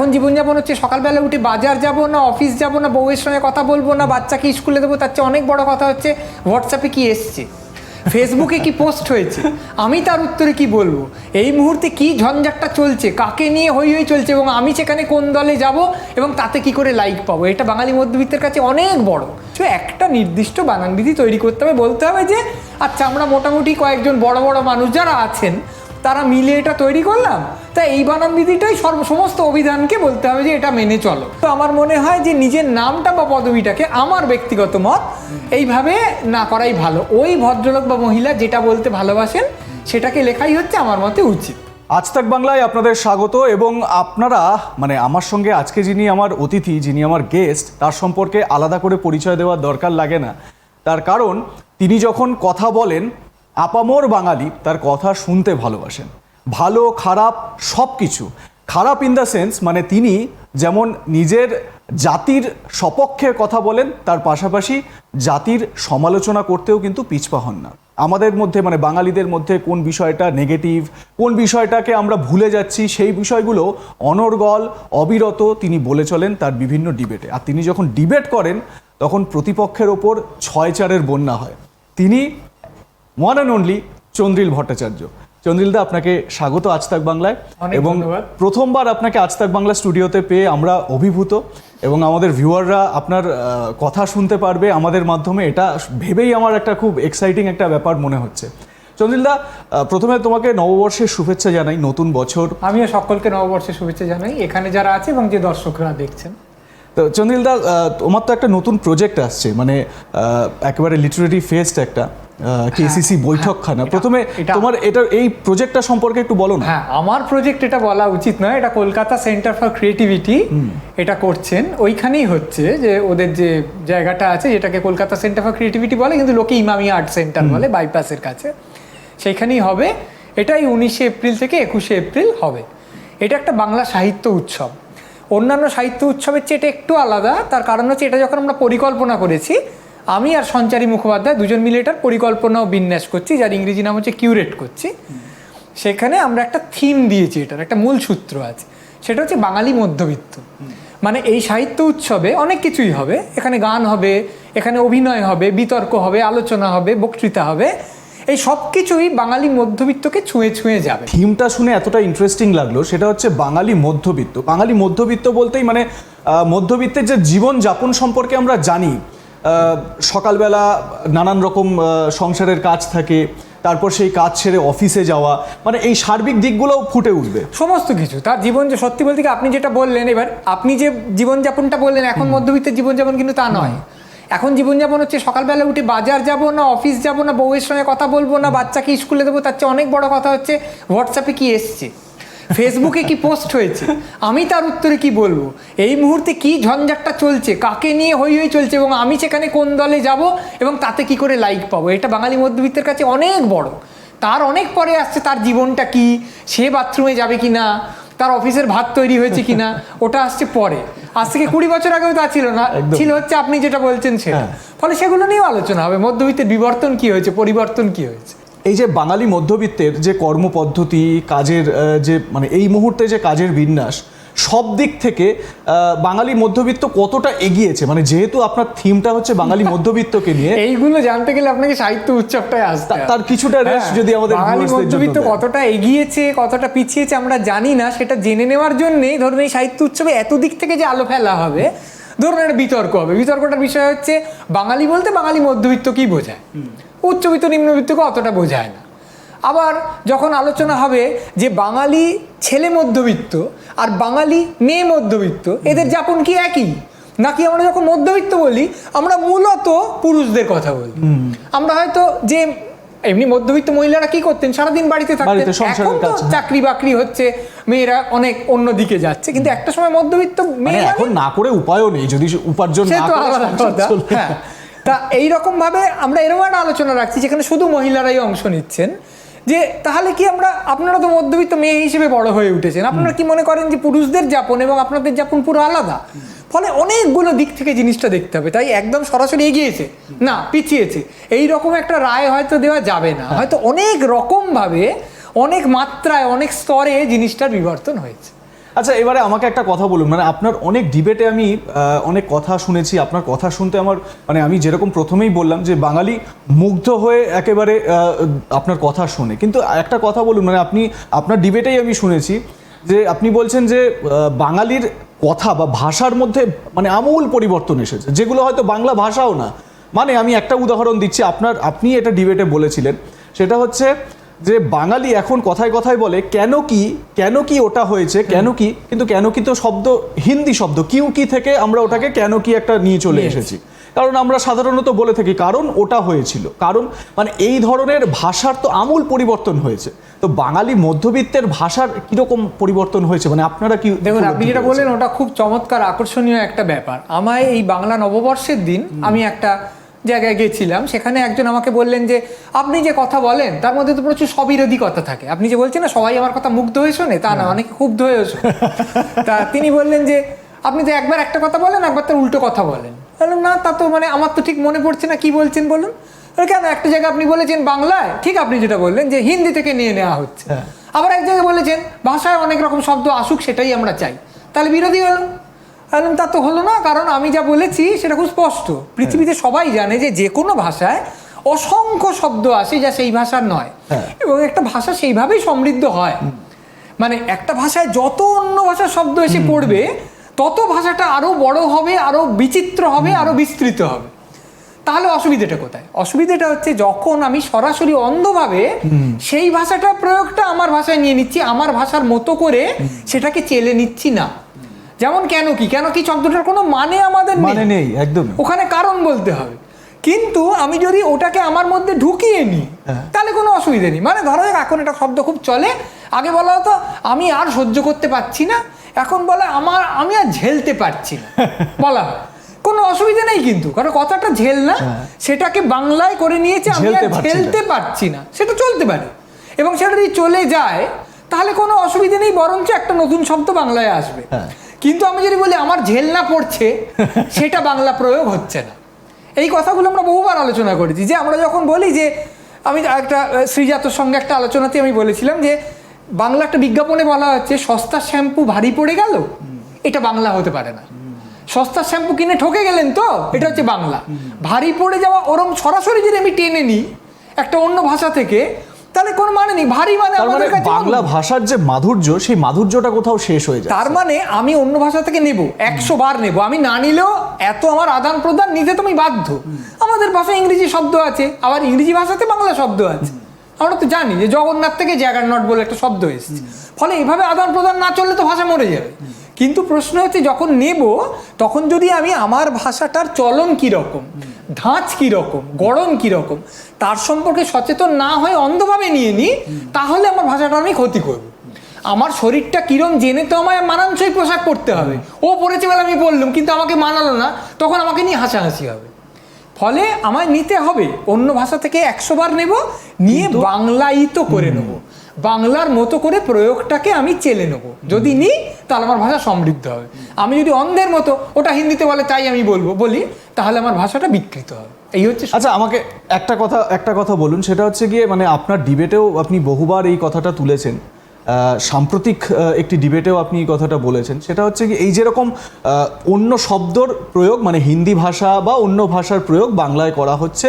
এখন জীবনযাপন হচ্ছে, সকালবেলা উঠে বাজার যাব না অফিস যাব না, বউয়ের সঙ্গে কথা বলব না, বাচ্চাকে স্কুলে দেবো, তার চেয়ে অনেক বড় কথা হচ্ছে হোয়াটসঅ্যাপে কি এসছে? ফেসবুকে কি পোস্ট হয়েছে? আমি তার উত্তরে কি বলব? এই মুহূর্তে কি ঝঞ্ঝাটটা চলছে? কাকে নিয়ে হই হই চলছে? এবং আমি সেখানে কোন দলে যাব? এবং তাতে কি করে লাইক পাবো? এটা বাঙালি মধ্যবিত্তের কাছে অনেক বড়। তো একটা নির্দিষ্ট বানানবিধি তৈরি করতে হবে, বলতে হবে যে আচ্ছা আমরা মোটামুটি কয়েকজন বড় বড় মানুষ যারা আছেন, তারা মিলে এটা তৈরি করলাম। তা এই বানান বিধিটাই সর্ব, সমস্ত অভিধানকে বলতে হবে যে এটা মেনে চলো। তো আমার মনে হয় যে নিজের নামটা বা পদবিটাকে আমার ব্যক্তিগত মত এইভাবে না করাই ভালো। ওই ভদ্রলোক বা মহিলা যেটা বলতে ভালোবাসেন, সেটাকে লেখাই হচ্ছে আমার মতে উচিত। আজ তাক বাংলায় আপনাদের স্বাগত এবং আপনারা মানে আমার সঙ্গে আজকে যিনি আমার অতিথি, যিনি আমার গেস্ট তার সম্পর্কে আলাদা করে পরিচয় দেওয়ার দরকার লাগে না। তার কারণ, তিনি যখন কথা বলেন, আপামর বাঙালি তার কথা শুনতে ভালোবাসেন। ভালো, খারাপ সব কিছু খারাপ ইন দ্য সেন্স মানে তিনি যেমন নিজের জাতির সপক্ষে কথা বলেন, তার পাশাপাশি জাতির সমালোচনা করতেও কিন্তু পিছপা হন না। আমাদের মধ্যে মানে বাঙালিদের মধ্যে কোন বিষয়টা নেগেটিভ কোন বিষয়টাকে আমরা ভুলে যাচ্ছি, সেই বিষয়গুলো অনর্গল, অবিরত তিনি বলে চলেন তার বিভিন্ন ডিবেটে আর তিনি যখন ডিবেট করেন, তখন প্রতিপক্ষের ওপর ছয় চারের বন্যা হয়। তিনি one and only Chandril Bhattacharya. চন্দ্রিলদা আপনাকে স্বাগত আজ তাক বাংলায়। এবং প্রথমবার আপনাকে আজ তাক বাংলা স্টুডিওতে পেয়ে আমরা অভিভূত। এবং আমাদের ভিউয়াররা আপনার কথা শুনতে পারবে আমাদের মাধ্যমে। এটা ভেবেই আমার একটা খুব এক্সাইটিং একটা ব্যাপার মনে হচ্ছে। চন্দ্রিলদা প্রথমে তোমাকে নববর্ষের শুভেচ্ছা জানাই নতুন বছর। আমিও সকলকে নববর্ষের শুভেচ্ছা জানাই। এখানে যারা আছে এবং যে দর্শকরা দেখছেন তো চন্দ্রিলদা তোমার তো একটা নতুন প্রজেক্ট আসছে মানে একেবারে লিটারেরি ফেস্ট একটা কেসিসি বৈঠকখানা। প্রথমে এটা- তোমার এটা এই প্রজেক্টটা সম্পর্কে একটু বলো না। হ্যাঁ আমার প্রজেক্ট এটা বলা উচিত নয় এটা কলকাতা সেন্টার ফর ক্রিয়েটিভিটি এটা করছেন। ওইখানেই হচ্ছে যে ওদের যে জায়গাটা আছে যেটাকে কলকাতা সেন্টার ফর ক্রিয়েটিভিটি বলে কিন্তু লোকে ইমামি আর্ট সেন্টার বলে বাইপাসের কাছে। সেইখানেই হবে। এটাই উনিশে এপ্রিল থেকে একুশে এপ্রিল হবে। এটা একটা বাংলা সাহিত্য উৎসব। অন্যান্য সাহিত্য উৎসবের চেয়ে এটা একটু আলাদা। তার কারণ হচ্ছে এটা যখন আমরা পরিকল্পনা করেছি, আমি আর সঞ্চারী মুখোপাধ্যায় দুজন মিলে এটার পরিকল্পনা ও বিন্যাস করছি, যার ইংরেজি নাম হচ্ছে কিউরেট করছি। সেখানে আমরা একটা থিম দিয়েছি এটার, একটা মূল সূত্র আছে। সেটা হচ্ছে বাঙালি মধ্যবিত্ত। মানে এই সাহিত্য উৎসবে অনেক কিছুই হবে। এখানে গান হবে, এখানে অভিনয় হবে, বিতর্ক হবে, আলোচনা হবে, বক্তৃতা হবে। এই সব কিছুই বাঙালি মধ্যবিত্তকে ছুঁয়ে ছুঁয়ে যাবে। থিমটা শুনে এতটা ইন্টারেস্টিং লাগল সেটা হচ্ছে বাঙালি মধ্যবিত্ত। বাঙালি মধ্যবিত্ত বলতেই মানে মধ্যবিত্তের যে জীবন যাপন সম্পর্কে আমরা জানি সকালবেলা নানান রকম সংসারের কাজ থাকে তারপর সেই কাজ ছেড়ে অফিসে যাওয়া মানে এই সার্বিক দিকগুলোও ফুটে উঠবে। সমস্ত কিছু তার জীবন যে সত্যি বলতে কি আপনি যেটা বললেন এবার আপনি যে জীবনযাপনটা বললেন এখন মধ্যবিত্তের জীবনযাপন কিন্তু তা নয়। এখন জীবনযাপন হচ্ছে, সকালবেলা উঠে বাজার যাব না অফিস যাব না, বউয়ের সঙ্গে কথা বলব না, বাচ্চাকে স্কুলে দেবো, তার চেয়ে অনেক বড় কথা হচ্ছে হোয়াটসঅ্যাপে কি এসছে? ফেসবুকে কি পোস্ট হয়েছে? আমি তার উত্তরে কি বলব? এই মুহূর্তে কি ঝঞ্ঝাটটা চলছে? কাকে নিয়ে হই হই চলছে? এবং আমি সেখানে কোন দলে যাব? এবং তাতে কি করে লাইক পাবো? এটা বাঙালি মধ্যবিত্তের কাছে অনেক বড়। তার অনেক পরে আসছে, তার জীবনটা কি? সে বাথরুমে যাবে কি না তার অফিসের ভাত তৈরি হয়েছে কিনা ওটা আসছে পরে। আজ থেকে কুড়ি বছর আগেও তা ছিল না ছিল হচ্ছে আপনি যেটা বলছেন সেটা। ফলে সেগুলো নিয়েও আলোচনা হবে মধ্যবিত্তের বিবর্তন কি হয়েছে পরিবর্তন কি হয়েছে? এই যে বাঙালি মধ্যবিত্তের যে কর্মপদ্ধতি কাজের যে মানে এই মুহূর্তে যে কাজের বিন্যাস সব দিক থেকে বাঙালি মধ্যবিত্ত কতটা এগিয়েছে? মানে যেহেতু আপনার থিমটা হচ্ছে বাঙালি মধ্যবিত্তকে নিয়ে এইগুলো জানতে গেলে আপনাকে সাহিত্য উৎসবটাই আসতে তার কিছুটা রেশ হ্যাঁ, যদি আমাদের বাঙালি মধ্যবিত্ত কতটা এগিয়েছে কতটা পিছিয়েছে আমরা জানি না সেটা জেনে নেওয়ার জন্যই ধরুন এই সাহিত্য উৎসবে এত দিক থেকে যে আলো ফেলা হবে ধরুন একটা বিতর্ক হবে। বিতর্কটার বিষয় হচ্ছে বাঙালি বলতে বাঙালি মধ্যবিত্ত কি বোঝায় উচ্চবিত্ত নিম্নবিত্তকে অতটা বোঝায় না। আবার যখন আলোচনা হবে যে বাঙালি ছেলে মধ্যবিত্ত আর বাঙালি মেয়ে মধ্যবিত্ত এদের যাপন কি একই? নাকি আমরা যখন মধ্যবিত্ত বলি আমরা মূলত পুরুষদের কথা বলি? আমরা হয়তো যে এমনি মধ্যবিত্ত মহিলারা কি করতেন? সারাদিন বাড়িতে থাকতেন। এখন তো হ্যাঁ। চাকরি বাকরি হচ্ছে মেয়েরা অনেক অন্য দিকে যাচ্ছে। কিন্তু একটা সময় মধ্যবিত্ত মানে মেয়ে এখন না করে উপায়ও নেই যদি উপার্জন না করে হ্যাঁ। তা এইরকম ভাবে আমরা এরকম একটা আলোচনা রাখছি যেখানে শুধু মহিলারাই অংশ নিচ্ছেন। যে তাহলে কি আমরা, আপনারা তো মধ্যবিত্ত মেয়ে হিসেবে বড় হয়ে উঠেছেন। আপনারা কি মনে করেন যে পুরুষদের যাপন এবং আপনাদের যাপন পুরো আলাদা? ফলে অনেকগুলো দিক থেকে জিনিসটা দেখতে হবে। তাই একদম সরাসরি এগিয়েছে। না, পিছিয়েছে। এই রকম একটা রায় হয়তো দেওয়া যাবে না। হয়তো অনেক রকমভাবে, অনেক মাত্রায়, অনেক স্তরে জিনিসটার বিবর্তন হয়েছে। আচ্ছা এবারে আমাকে একটা কথা বলুন। মানে আপনার অনেক ডিবেটে আমি অনেক কথা শুনেছি। আপনার কথা শুনতে আমার মানে আমি যেরকম প্রথমেই বললাম যে বাঙালি মুগ্ধ হয়ে একেবারে আপনার কথা শুনে। কিন্তু একটা কথা বলুন মানে আপনি, আপনার ডিবেটেই আমি শুনেছি যে আপনি বলছেন যে বাঙালির কথা বা ভাষার মধ্যে মানে আমূল পরিবর্তন এসেছে। যেগুলো হয়তো বাংলা ভাষাও না। মানে আমি একটা উদাহরণ দিচ্ছি, আপনার, আপনি এটা ডিবেটে বলেছিলেন। সেটা হচ্ছে যে বাঙালি এখন কথায় কথায় বলে কেন কি কেন কি ওটা হয়েছে কেন কি কিন্তু কেন কি তো শব্দ হিন্দি শব্দ কিউ কি থেকে আমরা ওটাকে কেন কি একটা নিয়ে চলে এসেছি। কারণ আমরা সাধারণত বলে থাকি কারণ ওটা হয়েছিল। কারণ মানে এই ধরনের ভাষার তো আমূল পরিবর্তন হয়েছে। তো বাঙালি মধ্যবিত্তের ভাষার কীরকম পরিবর্তন হয়েছে? মানে আপনারা কি দেখুন আপনি যেটা বললেন ওটা খুব চমৎকার আকর্ষণীয় একটা ব্যাপার। আমায় এই বাংলা নববর্ষের দিন আমি একটা জায়গায় গেছিলাম সেখানে একজন আমাকে বললেন যে আপনি যে কথা বলেন তার মধ্যে তো প্রচুর স্ববিরোধী কথা থাকে। আপনি যে বলছেন না সবাই আমার কথা মুগ্ধ হয়ে শোনে তা না অনেকে ক্ষুব্ধ হয়ে শোনে তা তিনি বললেন যে আপনি তো একবার একটা কথা বলেন একবার তার উল্টো কথা বলেন। বললাম না তা তো মানে আমার তো ঠিক মনে পড়ছে না কি বলছেন বলুন? কেন একটা জায়গায় আপনি বলেছেন বাংলায় ঠিক আপনি যেটা বললেন যে হিন্দি থেকে নিয়ে নেওয়া হচ্ছে। হ্যাঁ। আবার এক জায়গায় বলেছেন ভাষায় অনেক রকম শব্দ আসুক সেটাই আমরা চাই। তাহলে বিরোধী হলো। বললাম তা তো হলো না কারণ আমি যা বলেছি সেটা খুব স্পষ্ট। পৃথিবীতে সবাই জানে যে যে কোনো ভাষায় অসংখ্য শব্দ আসে যা সেই ভাষার নয়। হ্যাঁ। এবং একটা ভাষা সেইভাবেই সমৃদ্ধ হয়। মানে একটা ভাষায় যত অন্য ভাষার শব্দ এসে পড়বে তত ভাষাটা আরও বড় হবে আরও বিচিত্র হবে আরও বিস্তৃত হবে। তাহলে অসুবিধাটা কোথায়? অসুবিধাটা হচ্ছে যখন আমি সরাসরি অন্ধভাবে সেই ভাষাটা প্রয়োগটা আমার ভাষায় নিয়ে নিচ্ছি আমার ভাষার মতো করে সেটাকে চেলে নিচ্ছি না। যেমন কেন কি? কেন কি শব্দটার কোনো মানে আমাদের মানে নেই একদম। ওখানে কারণ বলতে হবে। কিন্তু আমি যদি ওটাকে আমার মধ্যে ঢুকিয়ে নিই হ্যাঁ। তাহলে কোনো অসুবিধা নেই। মানে ধরো এখন একটা শব্দ খুব চলে। আগে বলা হতো আমি আর সহ্য করতে পারছি না। এখন বলে আমার আমি আর ঝেলতে পারছি না। বলা হয়। কোনো অসুবিধা নেই কিন্তু। কারণ কথাটা ঝেল না। সেটাকে বাংলায় করে নিয়েছে আমি আর হ্যাঁ। ঝেলতে পারছি না। ঝেলতে পারছি না। সেটা চলতে পারে। এবং সেটা যদি চলে যায় তাহলে কোনো অসুবিধা নেই বরঞ্চ একটা নতুন শব্দ বাংলায় আসবে। হ্যাঁ। কিন্তু আমি যদি বলি আমার ঝেল না পড়ছে সেটা বাংলা প্রয়োগ হচ্ছে না। এই কথাগুলো আমরা বহুবার আলোচনা করেছি যে আমরা যখন বলি যে আমি একটা শ্রীজাতর সঙ্গে একটা আলোচনাতে আমি বলেছিলাম যে বাংলা একটা বিজ্ঞাপনে বলা হচ্ছে সস্তা শ্যাম্পু ভারী পড়ে গেল এটা বাংলা হতে পারে না। সস্তা শ্যাম্পু কিনে ঠকে গেলেন তো এটা হচ্ছে বাংলা। ভারী পড়ে যাওয়া ওরম সরাসরি যদি আমি টেনে নিই একটা অন্য ভাষা থেকে তাহলে কোনো মানে নেই? ভারী মানে মানে আমাদের কাছে বাংলা ভাষার যে মাধুর্য সেই মাধুর্যটা কোথাও শেষ হয়ে যায় তার মানে আমি অন্য ভাষা থেকে নেব একশো বার নেব। আমি না নিলেও এত আমার আদান প্রদান নিতে তো আমি বাধ্য। আমাদের ভাষায় ইংরেজি শব্দ আছে আবার ইংরেজি ভাষাতে বাংলা শব্দ আছে। আমরা তো জানি যে জগন্নাথ থেকে জ্যাগারনট বলে একটা শব্দ এসেছে। ফলে এভাবে আদান প্রদান না চললে তো ভাষা মরে যাবে। কিন্তু প্রশ্ন হচ্ছে যখন নেব তখন যদি আমি আমার ভাষাটার চলন কীরকম? ধাঁচ কীরকম গড়ন কীরকম তার সম্পর্কে সচেতন না হয়ে অন্ধভাবে নিয়ে নিই তাহলে আমার ভাষাটা আমি ক্ষতি করব। আমার শরীরটা কিরম জেনে তো আমায় মানানসই পোশাক পরতে হবে। ও পরেছে বলে আমি বললাম কিন্তু আমাকে মানালো না তখন আমাকে নিয়ে হাসাহাসি হবে। ফলে আমায় নিতে হবে অন্য ভাষা থেকে একশো বার নেব নিয়ে বাংলায়িত করে নেব। বাংলার মতো করে প্রয়োগটাকে আমি চেলে নেব। যদি নিই, তাহলে আমার ভাষা সমৃদ্ধ হবে। আমি যদি অন্ধের মতো, ওটা হিন্দিতে বলে, তাই আমি বলব, বলি, তাহলে আমার ভাষাটা বিকৃত হবে। এই হচ্ছে আচ্ছা আমাকে একটা কথা একটা কথা বলুন, সেটা হচ্ছে গিয়ে মানে আপনার ডিবেটেও আপনি বহুবার এই কথাটা তুলেছেন। সাম্প্রতিক একটি ডিবেটেও আপনি এই কথাটা বলেছেন। সেটা হচ্ছে কি এই যেরকম অন্য শব্দর প্রয়োগ মানে হিন্দি ভাষা বা অন্য ভাষার প্রয়োগ বাংলায় করা হচ্ছে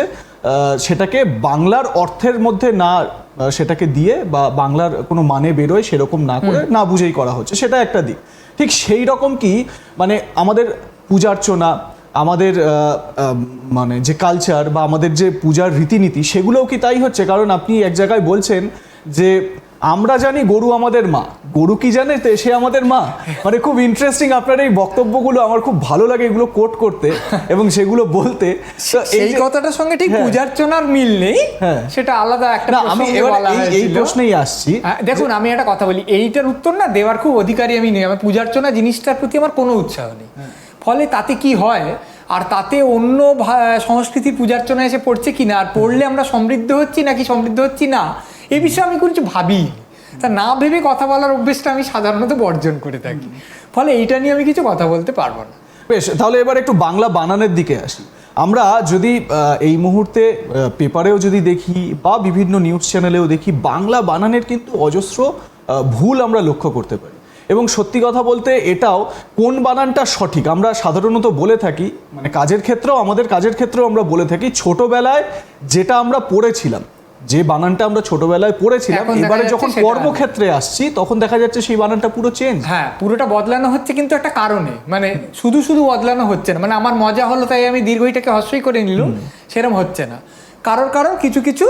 সেটাকে বাংলার অর্থের মধ্যে না সেটাকে দিয়ে বা বাংলার কোনো মানে বেরোয় সেরকম না করে না বুঝেই করা হচ্ছে সেটা একটা দিক। ঠিক সেই রকম কি মানে আমাদের পূজার্চনা আমাদের মানে যে কালচার বা আমাদের যে পূজার রীতিনীতি সেগুলোও কি তাই হচ্ছে? কারণ আপনি এক জায়গায় বলছেন যে আমরা জানি গরু আমাদের মা। গরু কি জানে? তে সে আমাদের মা। মানে খুব ইন্টারেস্টিং আপনার এই বক্তব্যগুলো আমার খুব ভালো লাগে এগুলো কোট করতে এবং সেগুলো বলতে। এই কথাটার সঙ্গে ঠিক হ্যাঁ। পূজার্চনার মিল নেই। হ্যাঁ। সেটা আলাদা একটা আমি এই- প্রশ্নেই আসছি। হ্যাঁ, দেখুন আমি একটা কথা বলি। এইটার উত্তর না দেওয়ার খুব অধিকারী আমি নেই। আমার পূজার্চনা জিনিসটার প্রতি আমার কোনো উৎসাহ নেই। ফলে তাতে কি হয়? আর তাতে অন্য সংস্কৃতির পূজার্চনা এসে পড়ছে কি না আর পড়লে আমরা সমৃদ্ধ হচ্ছি নাকি সমৃদ্ধ হচ্ছি না? এই বিষয়ে আমি কিছু ভাবি তা না ভেবে কথা বলার অভ্যেসটা আমি সাধারণত বর্জন করে থাকি। ফলে এইটা নিয়ে আমি কিছু কথা বলতে পারব না। বেশ, তাহলে এবার একটু বাংলা বানানের দিকে আসি। আমরা যদি এই মুহূর্তে পেপারেও যদি দেখি বা বিভিন্ন নিউজ চ্যানেলেও দেখি, বাংলা বানানের কিন্তু অজস্র ভুল আমরা লক্ষ্য করতে পারি। এবং সত্যি কথা বলতে এটাও কোন বানানটা সঠিক? আমরা সাধারণত বলে থাকি মানে কাজের ক্ষেত্রেও, আমাদের কাজের ক্ষেত্রেও আমরা বলে থাকি, ছোটবেলায় যেটা আমরা পড়েছিলাম যে বানানটা আমরা ছোটবেলায় পড়েছিলাম এবারে যখন কর্মক্ষেত্রে আসছি তখন দেখা যাচ্ছে সেই বানানটা পুরো চেঞ্জ হ্যাঁ পুরোটা বদলানো হচ্ছে কিন্তু একটা কারণে। মানে শুধু শুধু বদলানো হচ্ছে না। মানে আমার মজা হলো তাই আমি দীর্ঘইটাকে হস্যই করে নিলাম সেরকম হচ্ছে না। কারোর কারোর কিছু কিছু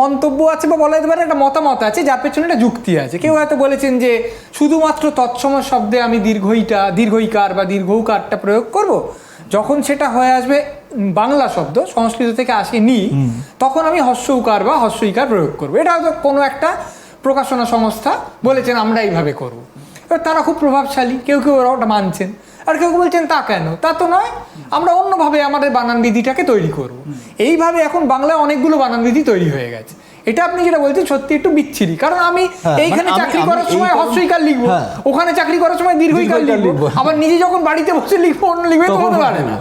মন্তব্য আছে বা বলা যেতে পারে একটা মতামত আছে যার পেছনে একটা যুক্তি আছে। কেউ হয়তো বলেছেন যে শুধুমাত্র তৎসম শব্দে আমি দীর্ঘইটা দীর্ঘইকার বা দীর্ঘৌকারটা প্রয়োগ করব। যখন সেটা হয়ে আসবে বাংলা শব্দ সংস্কৃত থেকে আসেনি তখন আমি হস্যৌকার বা হস্যইকার প্রয়োগ করব। এটা হয়তো কোনো একটা প্রকাশনা সংস্থা বলেছেন আমরা এইভাবে করব। এবার তারা খুব প্রভাবশালী কেউ কেউ ওরা ওটা মানছেন। আর কেউ কেউ বলছেন তা কেন? তা তো নয় আমরা অন্যভাবে আমাদের বানান বিধিটাকে তৈরি করব। এইভাবে এখন বাংলায় অনেকগুলো বানান বিধি তৈরি হয়ে গেছে। এটা আপনি যেটা বলছেন সত্যি একটু বিচ্ছিরি। কারণ আমি হ্যাঁ, এইখানে মানে চাকরি করার সময় হস্যইকার লিখব হ্যাঁ। ওখানে চাকরি করার সময় দীর্ঘইকার লিখব। আবার নিজে যখন বাড়িতে বসে লিখব অন্য লিখবে তো হতে হতে পারে না না।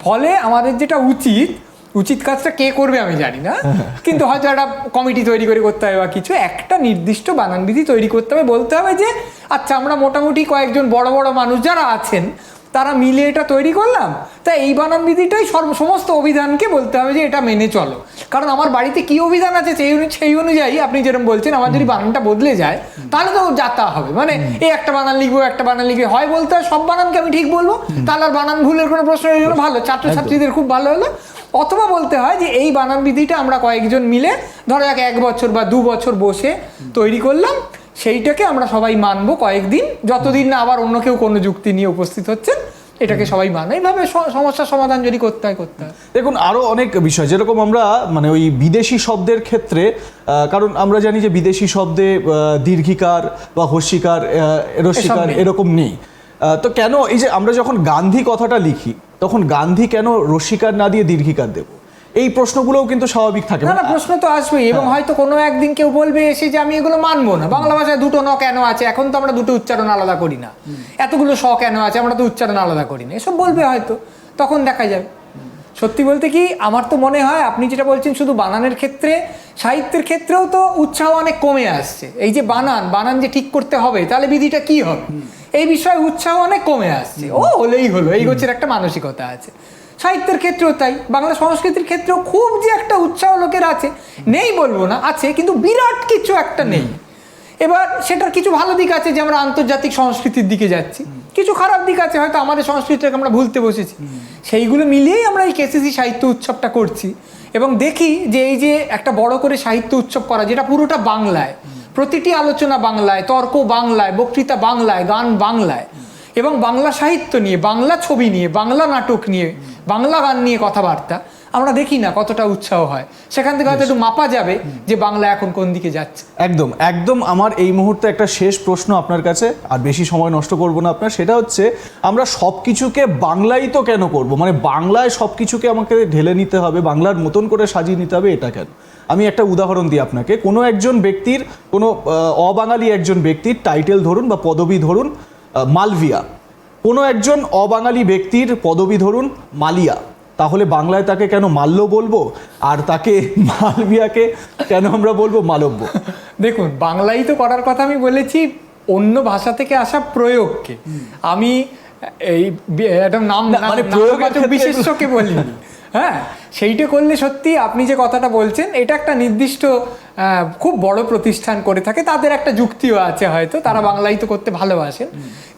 ফলে আমাদের যেটা উচিত উচিত কাজটা কে করবে আমি জানি না কিন্তু হয়তো একটা কমিটি তৈরি করে করতে হবে বা কিছু একটা নির্দিষ্ট বানানবিধি তৈরি করতে হবে বলতে হবে যে আচ্ছা আমরা মোটামুটি কয়েকজন বড় বড় মানুষ যারা আছেন তারা মিলে এটা তৈরি করলাম। তা এই বানান বিধিটাই সর্ব সমস্ত অভিধানকে বলতে হবে যে এটা মেনে চলো। কারণ আমার বাড়িতে কি অভিধান আছে সেই অনু- সেই অনুযায়ী আপনি যেরকম বলছেন আমার যদি বানানটা বদলে যায় তাহলে তো যাতা হবে। মানে এই একটা বানান লিখব একটা বানান লিখবে হয় বলতে হয় সব বানানকে আমি ঠিক বলব। তাহলে আর বানান ভুলের কোনো প্রশ্ন এই জন্য ভালো ছাত্রছাত্রীদের খুব ভালো হলো। অথবা বলতে হয় যে এই বানান বিধিটা আমরা কয়েকজন মিলে ধরো এক এক বছর বা দু বছর বসে তৈরি করলাম। সেইটাকে আমরা সবাই মানবো কয়েকদিন। যতদিন না আবার অন্য কেউ কোনো যুক্তি নিয়ে উপস্থিত হচ্ছে এটাকে সবাই মানে এইভাবে সমস্যার সমাধান যদি করতে হয় করতে হয়। দেখুন আরও অনেক বিষয়। যেরকম আমরা মানে ওই বিদেশি শব্দের ক্ষেত্রে কারণ আমরা জানি যে বিদেশি শব্দে দীর্ঘিকার বা হস্যিকার রস্যিকার এরকম নেই। তো কেন এই যে আমরা যখন গান্ধী কথাটা লিখি তখন গান্ধী কেন রস্যিকার না দিয়ে দীর্ঘিকার দেব? এই প্রশ্নগুলোও কিন্তু স্বাভাবিক থাকে। না না মানে প্রশ্ন তো আসবেই এবং হয়তো কোনো একদিন কেউ বলবে এসে যে আমি এগুলো মানবো না। বাংলা ভাষায় দুটো ন কেন আছে? এখন তো আমরা দুটো উচ্চারণ আলাদা করি না। এতগুলো স কেন আছে? আমরা তো উচ্চারণ আলাদা করি না। এসব বলবে হয়তো তখন দেখা যাবে। সত্যি বলতে কি আমার তো মনে হয় আপনি যেটা বলছেন শুধু বানানের ক্ষেত্রে সাহিত্যের ক্ষেত্রেও তো উৎসাহ অনেক কমে আসছে। এই যে বানান বানান যে ঠিক করতে হবে তাহলে বিধিটা কি হবে? এই বিষয়ে উৎসাহ অনেক কমে আসছে। ও হলেই হলো এই গোছের একটা মানসিকতা আছে। সাহিত্যের ক্ষেত্রেও তাই, বাংলা সংস্কৃতির ক্ষেত্রেও খুব যে একটা উৎসাহ লোকের আছে, নেই বলব না, আছে, কিন্তু বিরাট কিছু একটা নেই। এবার সেটার কিছু ভালো দিক আছে, যে আমরা আন্তর্জাতিক সংস্কৃতির দিকে যাচ্ছি। কিছু খারাপ দিক আছে, হয়তো আমাদের সংস্কৃতিটাকে আমরা ভুলতে বসেছি। সেইগুলো মিলিয়েই আমরা এই কেসিসি সাহিত্য উৎসবটা করছি। এবং দেখি যে এই যে একটা বড় করে সাহিত্য উৎসব করা, যেটা পুরোটা বাংলায়। প্রতিটি আলোচনা বাংলায়, তর্ক বাংলায়, বক্তৃতা বাংলায়, গান বাংলায়। এবং বাংলা সাহিত্য নিয়ে বাংলা ছবি নিয়ে বাংলা নাটক নিয়ে বাংলা গান নিয়ে কথাবার্তা আমরা দেখি না কতটা উৎসাহ হয়। সেখান থেকে হয়তো একটু মাপা যাবে যে বাংলা এখন কোন দিকে যাচ্ছে। একদম একদম আমার এই মুহূর্তে একটা শেষ প্রশ্ন আপনার কাছে আর বেশি সময় নষ্ট করব না আপনার সেটা হচ্ছে আমরা সব কিছুকে বাংলাই তো কেন করব? মানে বাংলায় সব কিছুকে আমাকে ঢেলে নিতে হবে বাংলার মতন করে সাজিয়ে নিতে হবে এটা কেন? আমি একটা উদাহরণ দিই আপনাকে কোনো একজন ব্যক্তির কোনো অবাঙালি একজন ব্যক্তির টাইটেল ধরুন বা পদবি ধরুন মালভিয়া। কোনো একজন অবাঙালি ব্যক্তির পদবি ধরুন মালিয়া। তাহলে বাংলায় তাকে কেন মাল্য বলব? আর তাকে মালবিয়াকে কেন আমরা বলব মালব্য? দেখুন বাংলাই তো করার কথা আমি বলেছি অন্য ভাষা থেকে আসা প্রয়োগকে। আমি এই একটা নাম মানে ক্ষেত্রে বিশেষ্যকে বলিনি। হ্যাঁ সেইটা করলে সত্যি আপনি যে কথাটা বলছেন এটা একটা নির্দিষ্ট খুব বড় প্রতিষ্ঠান করে থাকে। তাদের একটা যুক্তিও আছে হয়তো তারা বাংলাই তো করতে ভালোবাসেন।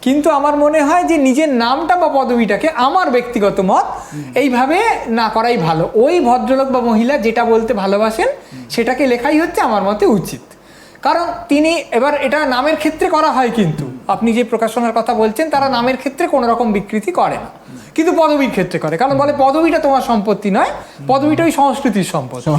কিন্তু আমার মনে হয় যে নিজের নামটা বা পদবিটাকে আমার ব্যক্তিগত মত এইভাবে না করাই ভালো। ওই ভদ্রলোক বা মহিলা যেটা বলতে ভালোবাসেন সেটাকে লেখাই হচ্ছে আমার মতে উচিত। কারণ তিনি এবার এটা নামের ক্ষেত্রে করা হয় কিন্তু। আপনি যে প্রকাশনার কথা বলছেন তারা নামের ক্ষেত্রে কোনো রকম বিকৃতি করে না। কিন্তু পদবীর ক্ষেত্রে করে। কারণ বলে পদবিটা তোমার সম্পত্তি নয় পদবীটা ওই সংস্কৃতির সম্পত্তি।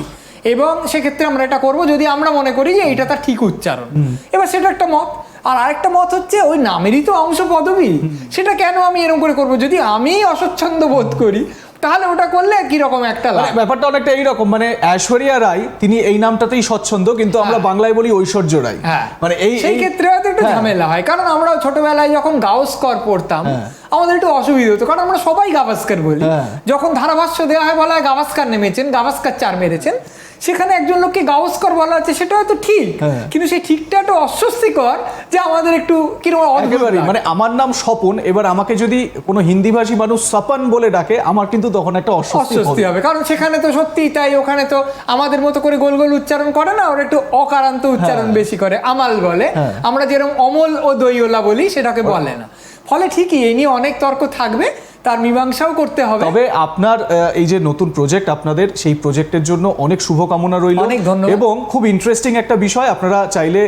এবং সেক্ষেত্রে আমরা এটা করব যদি আমরা মনে করি যে এটা তার ঠিক উচ্চারণ। এবার সেটা একটা মত। আর আরেকটা মত হচ্ছে ওই নামেরই তো অংশ পদবী। সেটা কেন আমি এরকম করে করব? যদি আমি অস্বচ্ছন্দ বোধ করি তাহলে ওটা করলে কি রকম একটা মানে ব্যাপারটা অনেকটা এইরকম মানে ঐশ্বরিয়া রায় তিনি এই নামটাতেই স্বচ্ছন্দ কিন্তু আমরা বাংলায় বলি ঐশ্বর্য রায় হ্যাঁ মানে এই সেই ক্ষেত্রে হয়তো একটু হ্যাঁ। ঝামেলা হয় কারণ আমরা ছোটবেলায় যখন গাওস্কর পড়তাম হ্যাঁ। আমাদের একটু অসুবিধা হতো কারণ আমরা সবাই গাভাস্কর বলি হ্যাঁ। যখন ধারাভাষ্য দেওয়া হয় বলা হয় গাভাস্কার নেমেছেন গাভাস্কর চার মেরেছেন সেখানে একজন লোককে গাওস্কর বলা হচ্ছে সেটা হয়তো ঠিক হ্যাঁ। কিন্তু সেই ঠিকটা একটু অস্বস্তিকর যে আমাদের একটু কীরকম একেবারেই মানে আমার নাম স্বপন এবার আমাকে যদি কোনো হিন্দিভাষী মানুষ স্বপন বলে ডাকে আমার কিন্তু তখন একটা অস্বস্তি হবে। কারণ সেখানে তো সত্যি তাই ওখানে তো আমাদের মতো করে গোল গোল উচ্চারণ করে না ওরা একটু অকারান্ত উচ্চারণ বেশি করে আমাল বলে হ্যাঁ। আমরা যেরকম অমল ও দইওলা বলি সেটাকে বলে না ফলে ঠিকই এই নিয়ে অনেক তর্ক থাকবে তার মীমাংসাও করতে হবে। তবে আপনার এই যে নতুন প্রজেক্ট আপনাদের সেই প্রজেক্টের জন্য অনেক শুভকামনা রইল। অনেক ধন্যবাদ। এবং খুব ইন্টারেস্টিং একটা বিষয় আপনারা চাইলে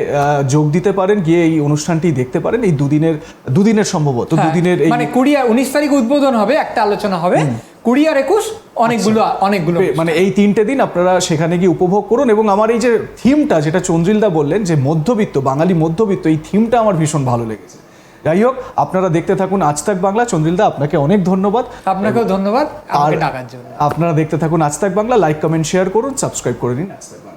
যোগ দিতে পারেন গিয়ে এই অনুষ্ঠানটি দেখতে পারেন। এই দুদিনের দুদিনের সম্ভবত হ্যাঁ, দুদিনের মানে কুড়ি আর উনিশ তারিখ উদ্বোধন হবে একটা আলোচনা হবে। কুড়ি আর একুশ অনেকগুলো অনেকগুলো। মানে এই তিনটে দিন আপনারা সেখানে গিয়ে উপভোগ করুন। এবং আমার এই যে থিমটা যেটা চন্দ্রিলদা বললেন যে মধ্যবিত্ত বাঙালি মধ্যবিত্ত এই থিমটা আমার ভীষণ ভালো লেগেছে। যাই হোক আপনারা দেখতে থাকুন আজ তাক বাংলা। চন্দ্রিলদা আপনাকে অনেক ধন্যবাদ। আপনাকেও ধন্যবাদ। আর আপনারা দেখতে থাকুন Aaj Tak Bangla. Like comment share করুন সাবস্ক্রাইব করে নিন। আজ তাক বাংলা